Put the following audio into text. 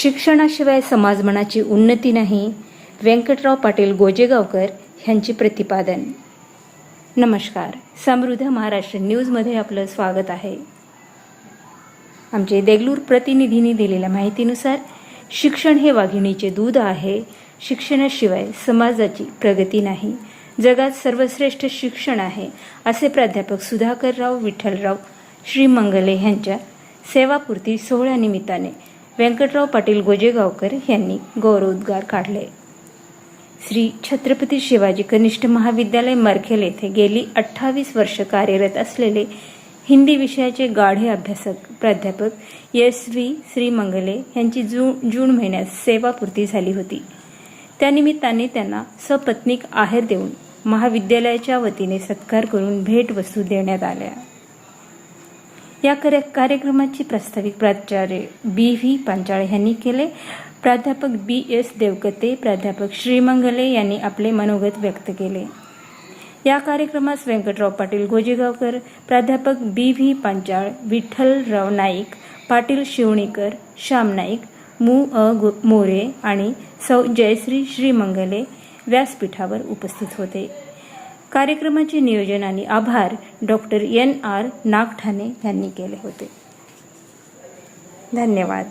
शिक्षणाशिवाय समाजमनाची उन्नती नाही व्यंकटराव पाटील गोजेगावकर यांचे प्रतिपादन. नमस्कार. समृद्ध महाराष्ट्र न्यूजमध्ये आपलं स्वागत आहे. आमचे देगलूर प्रतिनिधींनी दिलेल्या माहितीनुसार शिक्षण हे वाघिणीचे दूध आहे. शिक्षणाशिवाय समाजाची प्रगती नाही. जगात सर्वश्रेष्ठ शिक्षण आहे असे प्राध्यापक सुधाकरराव विठ्ठलराव श्रीमंगले यांच्या सेवापूर्ती सोहळ्यानिमित्ताने व्यंकटराव पाटील गोजेगावकर यांनी गौरवोद्गार काढले. श्री छत्रपती शिवाजी कनिष्ठ महाविद्यालय मरखेल येथे गेली अठ्ठावीस वर्ष कार्यरत असलेले हिंदी विषयाचे गाढे अभ्यासक प्राध्यापक एस व्ही श्रीमंगले यांची जू जून महिन्यात सेवापूर्ती झाली होती. त्यानिमित्ताने त्यांना सपत्नीक आहेर देऊन महाविद्यालयाच्या वतीने सत्कार करून भेटवस्तू देण्यात आल्या. या कार्य कार्यक्रमाची प्रास्ताविक प्राचार्य बी व्ही पांचाळे यांनी केले. प्राध्यापक बी एस देवकते प्राध्यापक श्रीमंगले यांनी आपले मनोगत व्यक्त केले. या कार्यक्रमास व्यंकटराव पाटील गोजेगावकर प्राध्यापक बी व्ही पांचाळ विठ्ठलराव नाईक पाटील शिवणीकर श्याम नाईक मु अ गो मोरे आणि सौ जयश्री श्रीमंगले व्यासपीठावर उपस्थित होते. कार्यक्रमाचे नियोजन आणि आभार डॉक्टर एन आर नागठाणे यांनी केले होते. धन्यवाद.